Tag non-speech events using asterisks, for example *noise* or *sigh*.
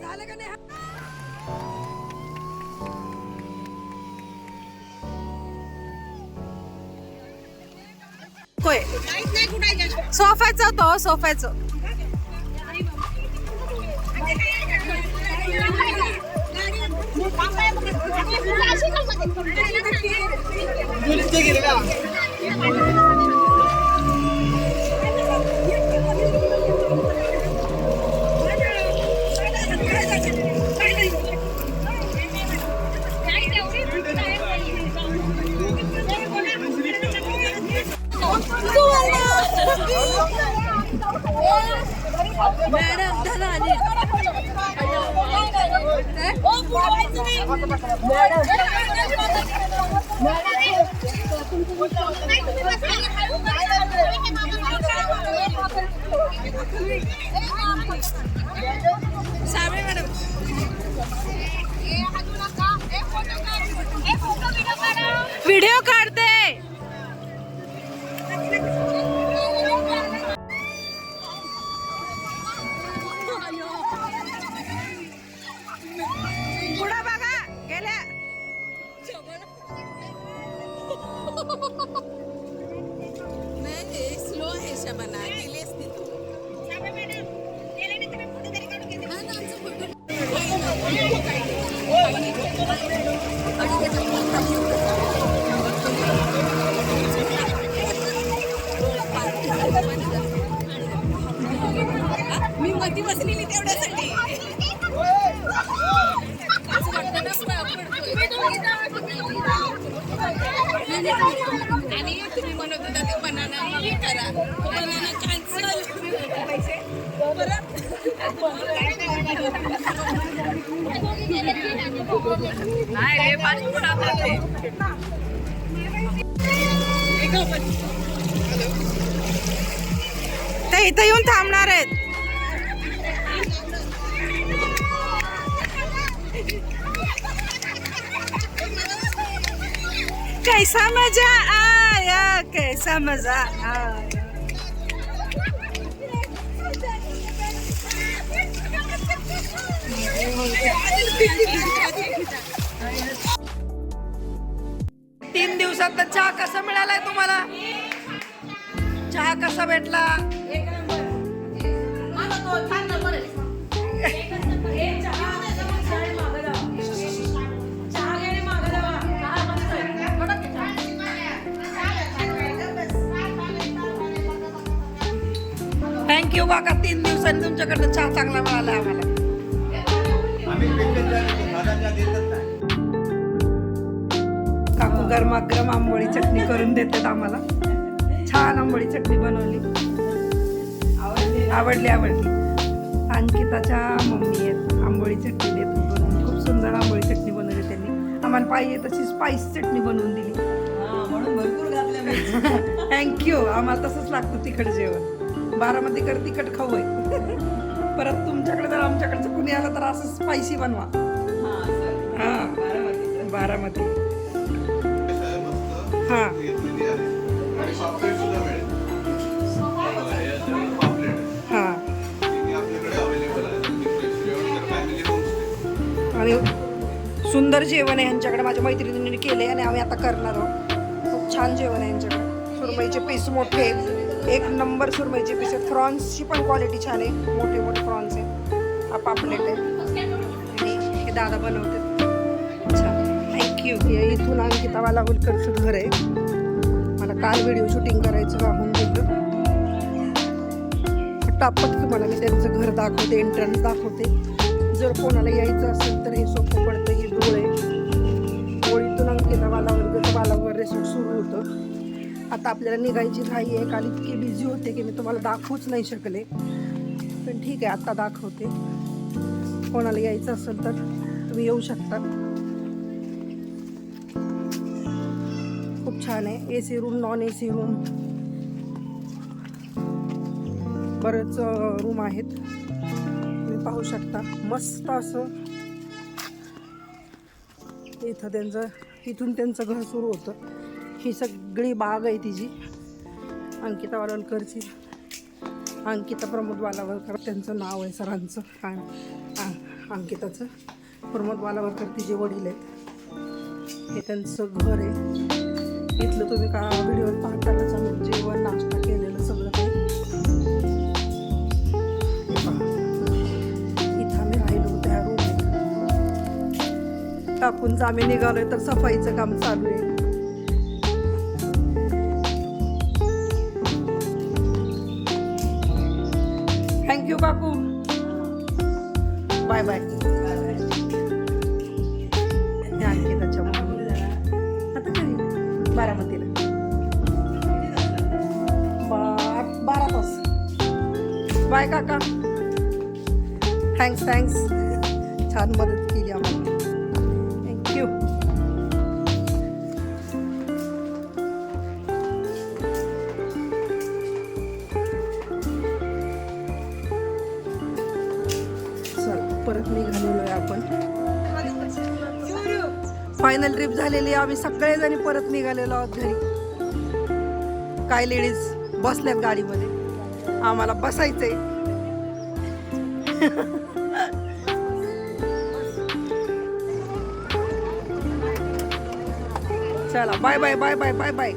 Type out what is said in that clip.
झालं का नाही होय सोफ्याचं तो सोफ्याचं Madam Dhanani. ম্যাডাম मी मधी बसलेली तेवढ्यासाठी. असं वाटतं ना पडतोय. आणि तुम्ही म्हणत होता ते बनाना करा. बनाना कॅन्सल पैसे नाही ते इथं येऊन थांबणार आहेत. कैसा मजा आया कैसा मजा आया तीन दिवसात चहा कसा मिळालाय तुम्हाला? चहा कसा भेटला? थँक्यू काका तीन दिवसांनी तुमच्याकडनं चहा चांगला मिळाला आम्हाला. काकू गरमागरम आंबोळी चटणी करून देतात आम्हाला. छान आंबोळी चटणी बनवली. आवडली आवडली. अंकिताच्या मम्मी आहेत आंबोळी चटणी देत बनवून. खूप सुंदर आंबोळी चटणी बनवली त्यांनी. आम्हाला पाहिजे तशी स्पाइस चटणी बनवून दिली. म्हणून भरपूर घातल्या थँक्यू *laughs* आम्हाला तसंच लागतं तिखट जेवण. बारामतीकडे तिखट खाऊ आहे. *laughs* परत तुमच्याकडे जर आमच्याकडचं कुणी आलं तर असं स्पायसी बनवा. हां बारामती हां. आणि पापलेट सुद्धा मिळेल. बघा, हे. हां हे आणि सुंदर जेवण आहे यांच्याकडे. माझ्या मैत्रिणींनी केले आणि आम्ही आता करणार आहोत. खूप छान जेवण आहे यांच्याकडे. सुरमईचे पीस मोठे आहेत. एक नंबर सुरमईचे पीस आहेत फ्रॉन्सची पण क्वालिटी छान आहे. मोठे मोठे फ्रॉन्स आहे हा पापलेट आहे आणि हे दादा बनवतात. अच्छा. थँक्यू इथून अंकितावाला उलकरचं घर आहे. मला काल व्हिडिओ शूटिंग करायचं राहून गेलं पटापट तुम्हाला मी त्यांचं घर दाखवते एंट्रन्स दाखवते. जर कोणाला यायचं असेल तर हे सोपं पडतं हे डोळे होळीतून अंकिता वालावर वालावर रेसॉर्ट सुरू होतं. आता आपल्याला निघायची घाई आहे. काल इतकी बिझी होते की मी तुम्हाला दाखवूच नाही शकले. पण ठीक आहे आता दाखवते. कोणाला यायचं असेल तर तुम्ही येऊ शकता. खूप छान आहे. A C room non A C room बरेच रूम आहेत. तुम्ही पाहू शकता. मस्त असं. इथं त्यांचं इथून त्यांचं घर सुरू होतं. ही सगळी बाग आहे तिची. अंकिता वालवलकरची. अंकिता प्रमोद वालावलकर. त्यांचं नाव आहे सरांचं. आणि अंकिताचं. प्रमोद वालावलकर तिचे वडील आहेत. हे त्यांचं घर आहे. इथलं तुम्ही का व्हिडिओ पाहतानाच आम्ही जेवण नाश्ता केलेलं सगळं काही. इथं आम्ही राहिलो त्या रूम टाकून आम्ही निघालोय तर सफाईचं काम चालू आहे. थँक्यू काकू. बाय बाय अंकिताच्या मम्मी आता कधी बारामतीला. बारा तास. बाय काका. थँक्स थँक्स छान मदत केली आम्हाला. परत निघालेलो आहे आपण. फायनल ट्रिप झालेली आहे. आम्ही सगळेजणी परत निघालेलो आहोत घरी. काय लेडीज बसल्यात गाडीमध्ये. आम्हाला बसायचंय. चला bye bye bye bye bye bye